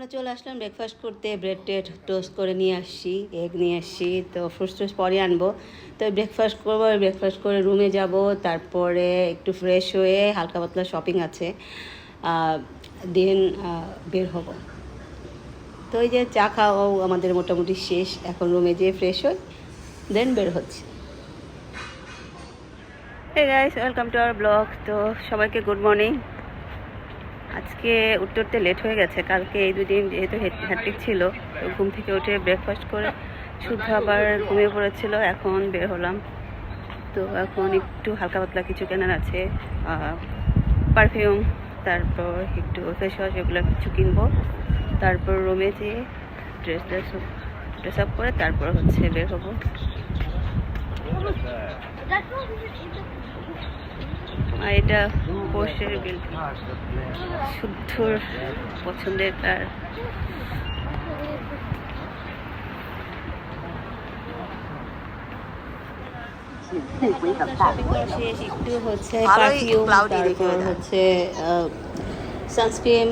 আমরা চলে আসলাম ব্রেকফাস্ট করতে ব্রেড টেড টোস্ট করে নিয়ে আসছি এগ নিয়ে আসছি, তো ফ্রুটস টুস পরে আনব। তো ব্রেকফাস্ট করব ব্রেকফাস্ট করে রুমে যাব, তারপরে একটু ফ্রেশ হয়ে হালকা পাতলা শপিং আছে দেন বের হব। তো এই যে চা খাওয়াও আমাদের মোটামুটি শেষ, এখন রুমে যেয়ে ফ্রেশ হই দেন বের হচ্ছে। Guys welcome to our blog তো সবাইকে গুড মর্নিং আজকে উঠতে উঠতে লেট হয়ে গেছে। কালকে এই দুদিন যেহেতু হ্যাট্রিক ছিল, তো ঘুম থেকে উঠে ব্রেকফাস্ট করে শুদ্ধ আবার ঘুমিয়ে পড়েছিল, এখন বের হলাম। তো এখন একটু হালকা পাতলা কিছু কেনার আছে পারফিউম তারপর একটু ফেস ওয়াশ এগুলো কিছু কিনবো। তারপর রুমে যেয়ে ড্রেস ড্রেস ড্রেস আপ করে তারপর হচ্ছে বের হব। এটা পোস্টের বিল। শুদ্ধর পছন্দের তার। একটু হচ্ছে পারফিউম তারপর হচ্ছে সানস্ক্রিন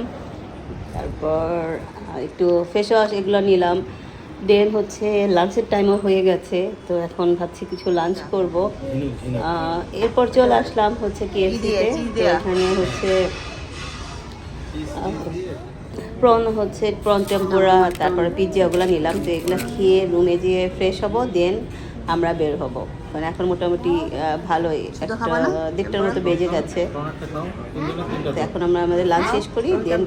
তারপর একটু ফেস ওয়াশ এগুলো নিলাম। দেন হচ্ছে লাঞ্চের টাইমও হয়ে গেছে তো এখন ভাবছি কিছু লাঞ্চ করব। এরপর চলে আসলাম হচ্ছে কেএফসিতে এখানে হচ্ছে প্রন হচ্ছে প্রন টেম্পোরা তারপরে পিজ্জাগুলো ওগুলো নিলাম তো এগুলো খেয়ে রুমে যেয়ে ফ্রেশ হব দেন আমরা বের হব। কারণ এখন মোটামুটি ভালোই। একটা দেড়টার মতো বেজে গেছে তো এখন আমরা আমাদের লাঞ্চ শেষ করি দেন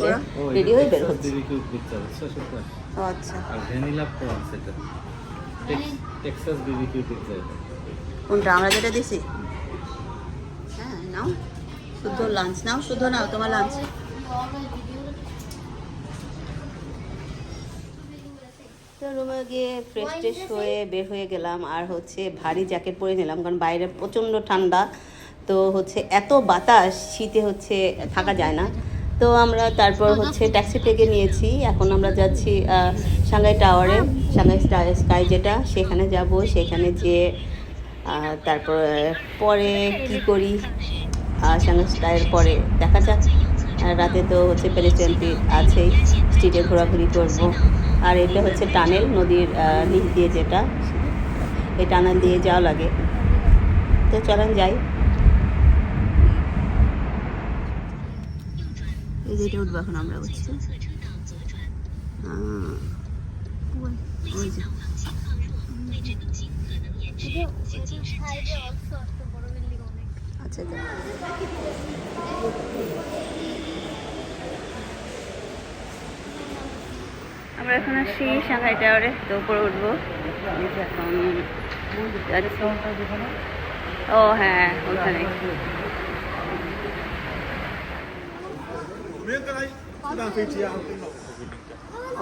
রেডি হয়ে বের হচ্ছি। ও আচ্ছা। ভ্যানিলা প্রনস এটা। টেক্সাস বিবিকিউ পিৎজা কোনটা? আমরা যেটা দিছি? হ্যাঁ নাও। শুদ্ধ লাঞ্চ নাও শুদ্ধ নাও তোমার লাঞ্চ তো রুমে গিয়ে ফ্রেশ ট্রেশ হয়ে বের হয়ে গেলাম। আর হচ্ছে ভারী জ্যাকেট পরে নিলাম কারণ বাইরে প্রচণ্ড ঠান্ডা। তো হচ্ছে এত বাতাস শীতে হচ্ছে থাকা যায় না। তো আমরা তারপর হচ্ছে ট্যাক্সি থেকে নিয়েছি। এখন আমরা যাচ্ছি সাংহাই টাওয়ারে সাংহাই স্কাই যেটা সেখানে যাব। সেখানে আহ, তারপর পরে কি করি? সাংহাই স্টাইয়ের পরে দেখা যাক। রাতে তো হচ্ছে প্যালেস্টাইনটি আছেই স্ট্রিটে ঘোরাঘুরি করব। আর এটা হচ্ছে টানেল, নদীর নিচ দিয়ে যেটা, এই টানেল দিয়ে যাওয়া লাগে। তো চলেন যাই। এই যে এটা উঠবো এখন আমরা ওই আচ্ছা আমরা এখন আসছি সাংহাই টাওয়ারে তো উপরে উঠবো। এখন ও হ্যাঁ ওখানে।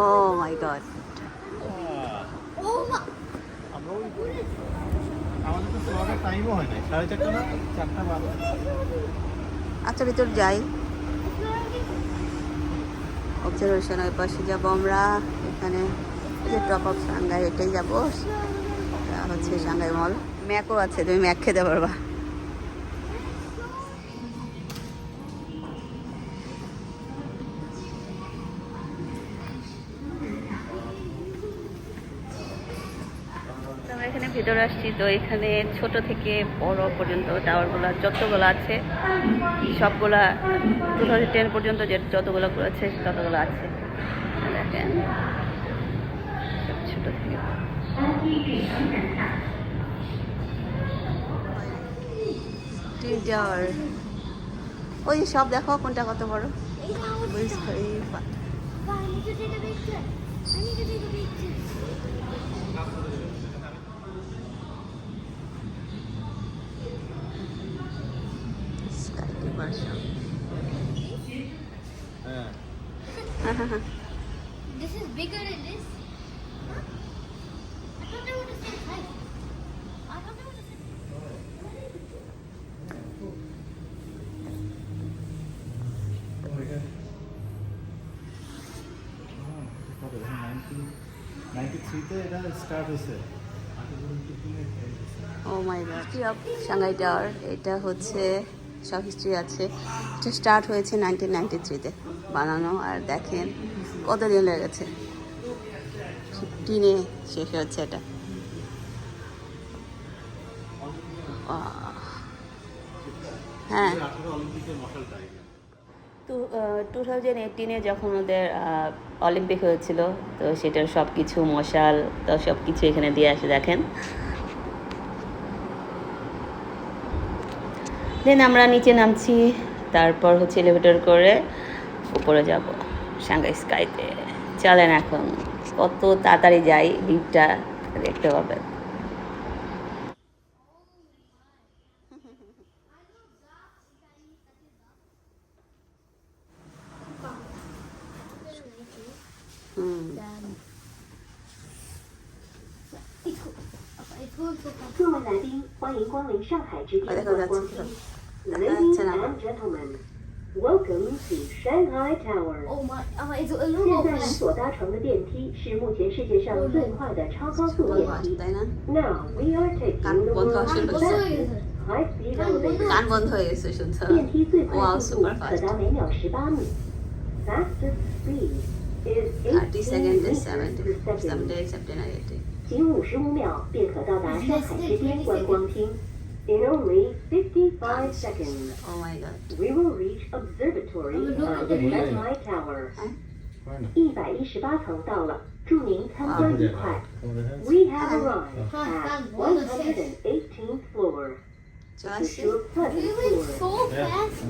Oh my god. হয় আচ্ছা ভিতর যাই। অবজারভেশন ওই পাশে যাব আমরা। এখানে যে টপ অফ সাংঘাই এটাই যাব। হচ্ছে সাংঘাই মল ম্যাকও আছে, তুমি ম্যাক খেতে পারবা। ভিতরে আসছি তো এখানে ছোট থেকে বড় পর্যন্ত টাওয়ারগুলো যতগুলো আছে সবগুলা টু থাউজেন্ড টেন পর্যন্ত যে যতগুলো আছে ততগুলো আছে। দেখেন ছোট থেকে। ওই সব দেখো কোনটা কত বড়? বুর্জ থ্রিতে এটা স্টার্ট হয়েছে। Oh my god Shanghai tower এটা হচ্ছে সব হিস্ট্রি আছে। এটা স্টার্ট হয়েছে নাইনটিন নাইনটি থ্রিতে বানানো আর দেখেন কতদিন লেগেছে টিনে শেষ হচ্ছে এটা। হ্যাঁ। টু থাউজেন্ড এইটিনে যখন ওদের অলিম্পিক হয়েছিল, তো সেটার সব কিছু মশাল, তো সব কিছু এখানে দিয়ে আসে, দেখেন। দেন আমরা নিচে নামছি, তারপর হচ্ছে এলিভেটর করে উপরে যাব সাংঘাই স্কাইতে চলেন এখন, কত তাড়াতাড়ি যাই ভিউটা দেখতে পাবেন। 时 Welcome to shanghai tower 现在所搭乘的电梯是目前世界上最快的超高速电梯 nowwe are taking the world the left 电梯最快速度可达每秒十八米 fastest speed is eighteen eleven percentage 仅五十五秒便可到达上海之巅观光厅 In only 55 seconds, oh my god we will reach observatory of the Shanghai Tower. 一百一十八层到了，祝您参观愉快。We have arrived at 118th floor. চলে Wish আসছি you a pleasant Really tour. so fast?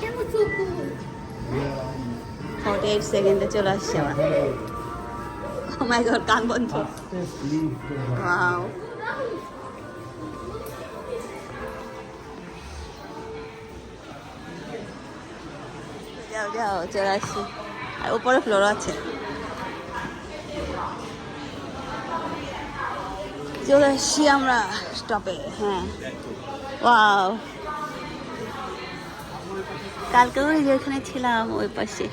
That was so cool. Forty eight সেকেন্ডে চলে আসছে আমার ও my god কান বন্ধ। Wow যাও যাও, চলে আসছি। আর উপরে ফ্লোর আছে। চলে আসছি আমরা স্টপে হ্যাঁ। ওয়াও কালকে ওই যেখানে ছিলাম, ওই পাশে।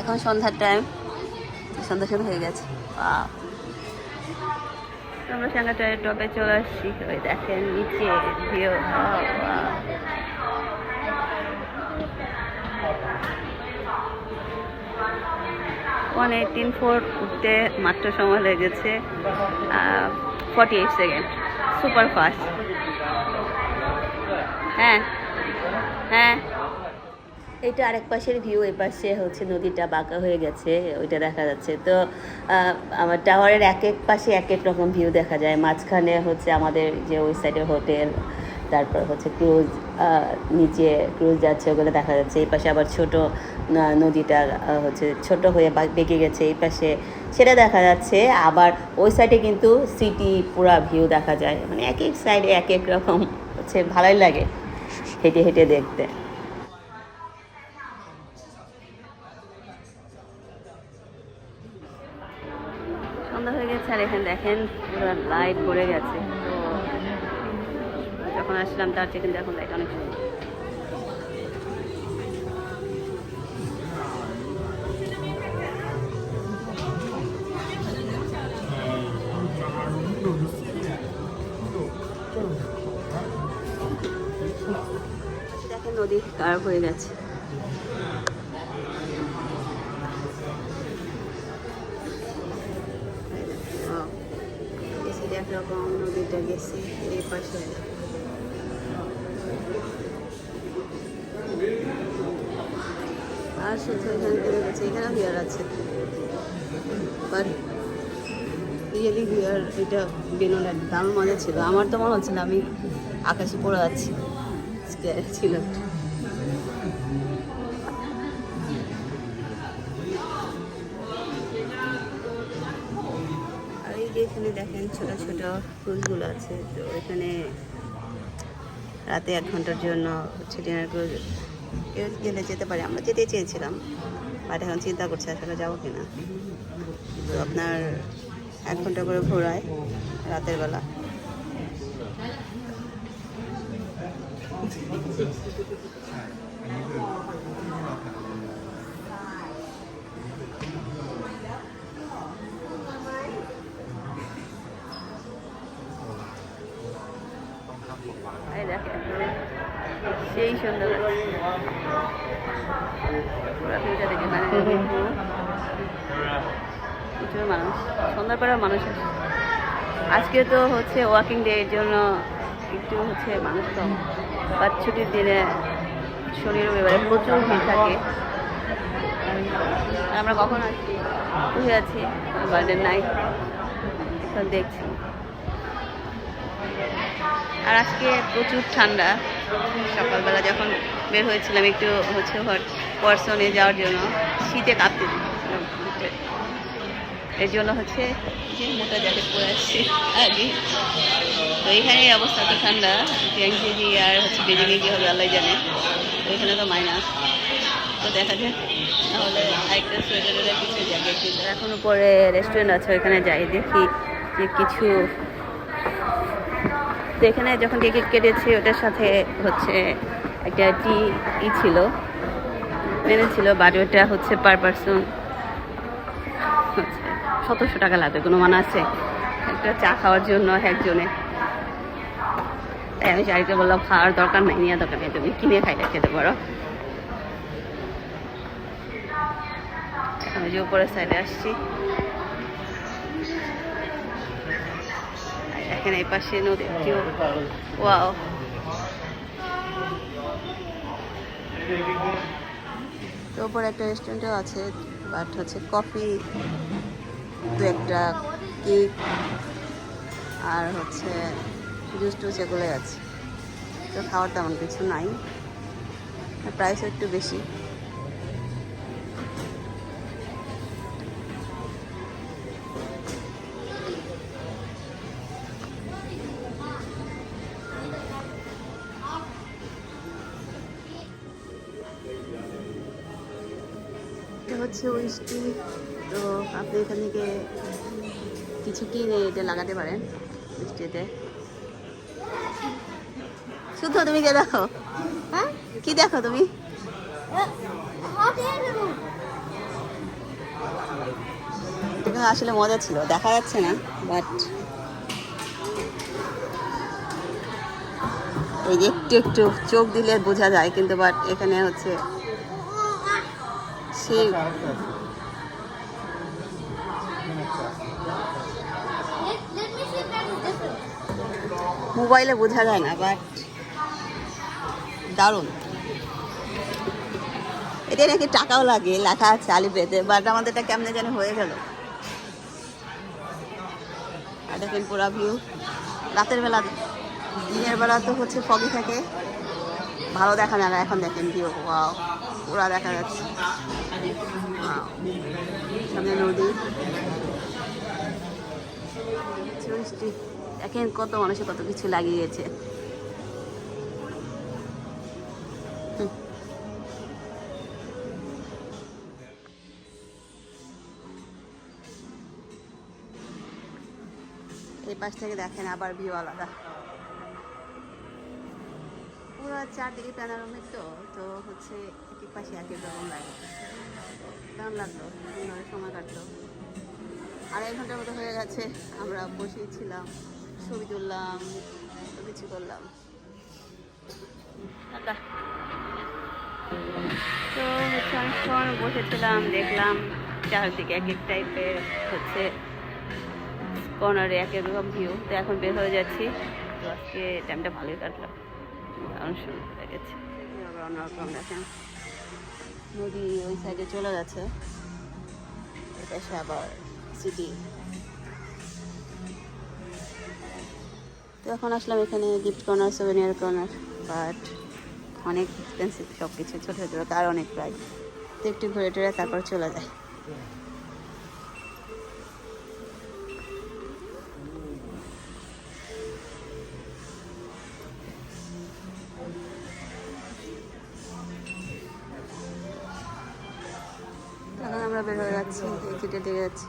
এখন সন্ধ্যার টাইম সন্ধ্যা সন্ধ্যা হয়ে গেছে. আমরা সাঙ্গাটারের টপে চলে আসছি। ওই দেখেন নিচে ভিউ ওয়ান এইটিন ফোর উঠতে মাত্র সময় লেগেছে forty eight second super fast হ্যাঁ হ্যাঁ। এটা আরেক পাশের ভিউ এই পাশে হচ্ছে নদীটা বাঁকা হয়ে গেছে, ওইটা দেখা যাচ্ছে। তো আমার টাওয়ারের এক এক পাশে এক এক রকম ভিউ দেখা যায়। মাঝখানে হচ্ছে আমাদের যে ওই সাইডে হোটেল তারপর হচ্ছে ক্রুজ নিচে ক্রুজ যাচ্ছে, ওগুলো দেখা যাচ্ছে। এই পাশে আবার ছোট নদীটা হচ্ছে ছোট হয়ে বেঁকে গেছে এই পাশে। সেটা দেখা যাচ্ছে। আবার ওই সাইডে কিন্তু সিটি পুরা ভিউ দেখা যায়। মানে এক এক সাইডে এক এক রকম, হচ্ছে ভালোই লাগে হেঁটে হেঁটে দেখতে। এখানে দেখেন, পুরো লাইট পড়ে গেছে। তো যখন আসলাম, তার থেকে কিন্তু এখন লাইট অনেক দেখেন নদী কার হয়ে গেছে। এই নদীটা গেছে, এই পাশে। আর শুধু এখানে ঘুরে গেছে এখানেও বিয়ার আছে। বাট রিয়েলি বিয়ার এটা বেনোনের দারুণ মজা ছিল। আমার তো মনে হচ্ছিল আমি আকাশে পড়ে যাচ্ছি ছিল। ছোট ছোট ক্রুজগুলো আছে। তো এখানে রাতে এক ঘণ্টার জন্য হচ্ছে ডিনার কেউ গেলে যেতে পারে। আমরা যেতে চেয়েছিলাম বাট এখন চিন্তা করছি আসলে যাব কিনা। তো আপনার এক ঘণ্টা করে ঘোরায় রাতের বেলা। সুন্দর পুরো ভিউটা দেখে মানে প্রচুর মানুষ। সন্ধ্যার মানুষ আজকে তো হচ্ছে ওয়াকিং ডে, এর জন্য একটু হচ্ছে মানুষ কম। বাট ছুটির দিনে শনি, রবিবারে প্রচুর ভিড় থাকে। আমরা কখন আসছি বসে আছি? বার্থডে নাইট এখন দেখছি। আর আজকে প্রচুর ঠান্ডা। সকালবেলা যখন বের হয়েছিলাম একটু হচ্ছে পর্সনে যাওয়ার জন্য, শীতে কাঁপতে এর জন্য হচ্ছে যে মোটা জ্যাকেট পরে আসছি আগে। তো এখানে অবস্থা তো ঠান্ডা জি আর হচ্ছে বেজিংয়ে কী হবে আল্লাহ জানে। তো এখানে তো মাইনাস তো দেখা যাক, তাহলে আরেকটা সোয়েটারের কিছু জ্যাকেট কিনতে। এখন উপরে রেস্টুরেন্ট আছে, ওইখানে যাই দেখি যে কিছু তো এখানে যখন টিকিট কেটেছি, ওটার সাথে হচ্ছে একটা টি ই ছিল। মেনু ছিল বাট ওটা হচ্ছে পার পারসন সতেরোশো টাকা লাগবে, কোনো মানে আছে? একটা চা খাওয়ার জন্য একজনে। তাই আমি চারিকে বললাম, খাওয়ার দরকার নাই, নেওয়ার দরকার নেই, তুমি কিনে খাইলে খেতে পারো। আমি যে উপরের সাইডে আসছি। এখানে এই পাশে নদী ওয়াও। তো উপরে একটা রেস্টুরেন্টও আছে বাট হচ্ছে কফি দু একটা কেক আর হচ্ছে জুস টুস এগুলোই আছে। তো খাওয়ার তেমন কিছু নাই। প্রাইসও একটু বেশি। হচ্ছে উইস্টি তো আপনি এখান থেকে কিছু কিনে এটা লাগাতে পারেন উইস্টিতে শুদ্ধ, তুমি কে দেখো? হ্যাঁ? কি দেখো তুমি? আসলে মজা ছিল, দেখা যাচ্ছে না বাট এই যে একটু একটু চোখ দিলে বোঝা যায়, কিন্তু বাট এখানে হচ্ছে different. মোবাইলে বোঝা যায় না বাট দারুণ। এটা নাকি টাকাও লাগে, লেখা আছে আলি পেতে বাট আমাদের এটা কেমনে যেন হয়ে গেল। দেখেন পুরা ভিউ রাতের বেলা, দিনের বেলা তো হচ্ছে ফগি থাকে। ভালো দেখা না, এখন দেখেন ভিউ ওয়াও পুরা দেখা যাচ্ছে। সামনে নদী। দেখেন কত মানুষে কত কিছু লাগিয়েছে। হুম। এই পাশ থেকে দেখেন আবার ভিউ আলাদা। পুরো চারদিকে প্যানারোমিক তো তো হচ্ছে এক পাশে এক রকম লাগে কেমন লাগল এইভাবে সময় কাটলো। আড়াই ঘণ্টার মতো হয়ে গেছে আমরা বসেই ছিলাম ছবি তুললাম কিছু করলাম। টাটা। তো হচ্ছে অনেকক্ষণ বসেছিলাম দেখলাম চারদিকে এক এক টাইপের হচ্ছে কর্নারে এক এক রকম ভিউ তো এখন বের হয়ে যাচ্ছি। তো আজকে টাইমটা ভালোই কাটলাম দারুণ সুন্দর লেগেছে। আবার অন্যরকম দেখেন। নদী ওই সাইডে চলে গেছে। এটা আবার সিটি তো এখন আসলাম এখানে gift corner souvenir corner but অনেক এক্সপেন্সিভ সব কিছু ছোটো ছোটো, তার অনেক প্রাইস তো একটু ঘুরে টুরে তারপর চলে যায় আমরা বের হয়ে যাচ্ছি। এক্সিটের দিকে যাচ্ছি।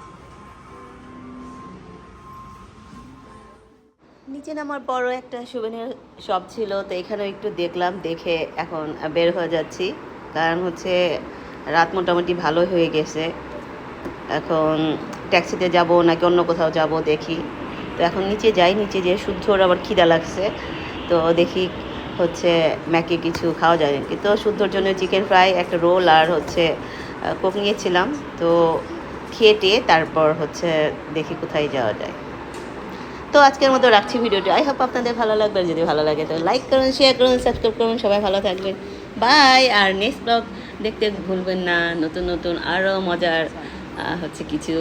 নিচে নামার বড় একটা সুভেনিয়ার শপ ছিল, তো এখানেও একটু দেখলাম, দেখে এখন বের হয়ে যাচ্ছি। কারণ হচ্ছে রাত মোটামুটি ভালো হয়ে গেছে। এখন ট্যাক্সিতে যাব নাকি অন্য কোথাও যাব দেখি। তো এখন নিচে যাই, নিচে যেয়ে শুদ্ধর আবার খিদা লাগছে। তো দেখি হচ্ছে ম্যাকে কিছু খাওয়া যায় কিন্তু শুদ্ধর জন্য চিকেন ফ্রাই একটা রোল আর হচ্ছে কোক নিয়েছিলাম। তো খেয়ে টেয়ে তারপর হচ্ছে দেখি কোথায় যাওয়া যায়। তো আজকের মতো রাখছি ভিডিওটি। আই হোপ আপনাদের ভালো লাগবে যদি ভালো লাগে তো লাইক করুন শেয়ার করুন সাবস্ক্রাইব করুন। সবাই ভালো থাকবেন। বাই আর নেক্সট ব্লগ দেখতে ভুলবেন না। নতুন নতুন আরও মজার হচ্ছে কিছু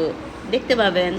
দেখতে পাবেন।